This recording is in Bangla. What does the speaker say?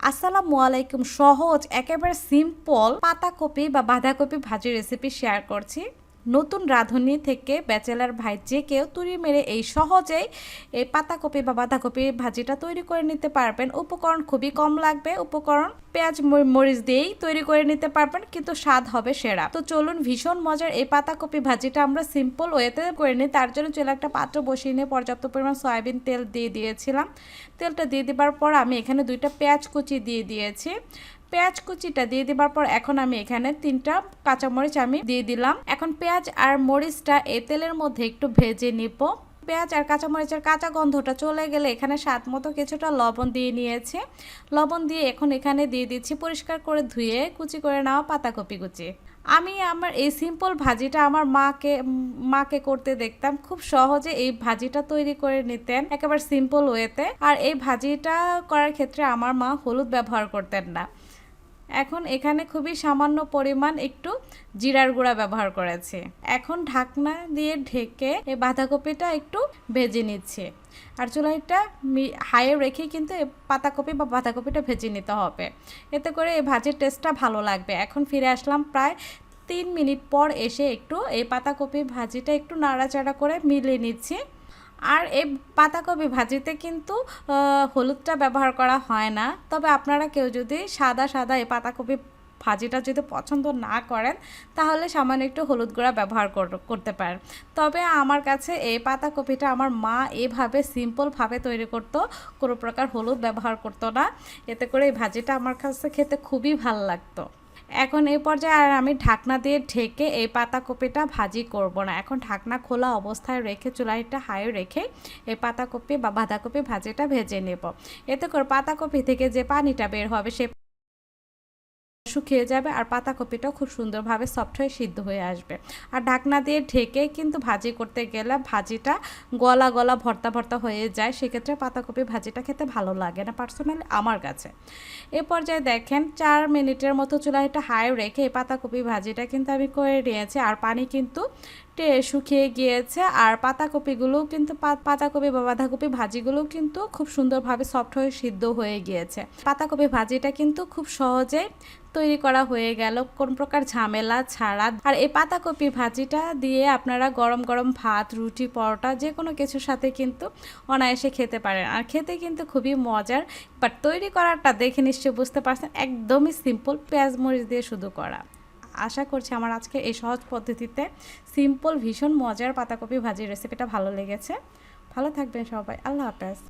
আসসালামু আলাইকুম সহজ একেবারে সিম্পল পাতাকপি বা বাঁধাকপি ভাজির রেসিপি শেয়ার করছি। নতুন রাঁধুনি থেকে ব্যাচেলার ভাই যে কেউ তুড়ি মেরে এই সহজেই এই পাতাকপি বা বাঁধাকপি ভাজিটা তৈরি করে নিতে পারবেন। উপকরণ খুবই কম লাগবে, উপকরণ পেঁয়াজ মরিচ দিয়েই তৈরি করে নিতে পারবেন, কিন্তু স্বাদ হবে সেরা। তো চলুন ভীষণ মজার এই পাতাকপি ভাজিটা আমরা সিম্পল ওয়েতে করে নিই। তার জন্য চলে একটা পাত্র বসিয়ে নিয়ে পর্যাপ্ত পরিমাণ সয়াবিন তেল দিয়ে দিয়েছিলাম। তেলটা দিয়ে দেবার পর আমি এখানে দুইটা পেঁয়াজ কুচি দিয়ে দিয়েছি। পেঁয়াজ কুচিটা দিয়ে দেবার পর এখন আমি এখানে তিনটা কাঁচামরিচ আমি দিয়ে দিলাম। এখন পেঁয়াজ আর মরিচটা এই তেলের মধ্যে একটু ভেজে নিব। পেঁয়াজ আর কাঁচামরিচের কাঁচা গন্ধটা চলে গেলে এখানে স্বাদ মতো কিছুটা লবণ দিয়ে নিয়েছে। লবণ দিয়ে এখন এখানে দিয়ে দিচ্ছি পরিষ্কার করে ধুয়ে কুচি করে নেওয়া পাতাকপি কুচি। আমি আমার এই সিম্পল ভাজিটা আমার মাকে মাকে করতে দেখতাম। খুব সহজে এই ভাজিটা তৈরি করে নিতেন একেবারে সিম্পল ওয়েতে আর এই ভাজিটা করার ক্ষেত্রে আমার মা হলুদ ব্যবহার করতেন না। এখন এখানে খুবই সামান্য পরিমাণ একটু জিরার গুঁড়া ব্যবহার করেছে। এখন ঢাকনা দিয়ে ঢেকে এই বাঁধাকপিটা একটু ভেজে নিচ্ছে। আর চুলাইটা হাইয়ে রেখে কিন্তু পাতাকপি বা বাঁধাকপিটা ভেজে নিতে হবে। এতে করে এই ভাজির টেস্টটা ভালো লাগবে। এখন ফিরে আসলাম প্রায় তিন মিনিট পর এসে একটু এই পাতাকপি ভাজিটা একটু নাড়াচাড়া করে মিলিয়ে নিচ্ছি। আর এই পাতাকপি ভাজিতে কিন্তু হলুদটা ব্যবহার করা হয় না। তবে আপনারা কেউ যদি সাদা সাদা এই পাতাকপি ভাজিটা যদি পছন্দ না করেন, তাহলে সামান্য একটু হলুদ গুঁড়া ব্যবহার কর- করতে পারেন। তবে আমার কাছে এই পাতাকপিটা আমার মা এভাবে সিম্পলভাবে তৈরি করতো, কোনো প্রকার হলুদ ব্যবহার করতো না। এতে করে এই ভাজিটা আমার কাছে খেতে খুবই ভালো লাগতো। এখন এই পর্যায়ে আর আমি ঢাকনা দিয়ে ঢেকে এই পাতাকপিটা ভাজি করব না। এখন ঢাকনা খোলা অবস্থায় রেখে চুলাইটা হাই রেখে এই পাতাকপি বা বাঁধাকপি ভাজিটা ভেজে নেব। এতে করে পাতাকপি থেকে যে পানিটা বের হবে সে শুকিয়ে যাবে আর পাতাকপিটাও খুব সুন্দরভাবে সফট হয়ে সিদ্ধ হয়ে আসবে। আর ঢাকনা দিয়ে ঢেকে কিন্তু ভাজি করতে গেলে ভাজিটা গলা গলা ভর্তা ভর্তা হয়ে যায়, সেক্ষেত্রে পাতাকপি ভাজিটা খেতে ভালো লাগে না পার্সোনালি আমার কাছে। এ পর্যায়ে দেখেন চার মিনিটের মতো চুলাটা হাই রেখে এই পাতাকপি ভাজিটা কিন্তু আমি করে নিয়েছি, আর পানি কিন্তু শুকিয়ে গিয়েছে। আর পাতাকপিগুলোও কিন্তু পাতাকপি বা বাঁধাকপি ভাজিগুলোও কিন্তু খুব সুন্দরভাবে সফট হয়ে সিদ্ধ হয়ে গিয়েছে। পাতাকপি ভাজিটা কিন্তু খুব সহজে তৈরি করা হয়ে গেল। কোন প্রকার ঝামেলা ছাড়া। আর এই পাতাকপি ভাজিটা দিয়ে আপনারা গরম গরম ভাত, রুটি, পরোটা যে কোনো কিছুর সাথে কিন্তু অনায়াসে খেতে পারেন। আর খেতে কিন্তু খুবই মজার। বাট তৈরি করাটা দেখে নিশ্চয়ই বুঝতে পারছেন, একদমই সিম্পল পেঁয়াজ মরিচ দিয়ে শুধু করা। আশা করছি আমার আজকে এই সহজ পদ্ধতিতে সিম্পল ভীষণ, মজার পাতাকপি ভাজির রেসিপিটা ভালো লেগেছে। ভালো থাকবেন সবাই। আল্লাহ হাফেজ।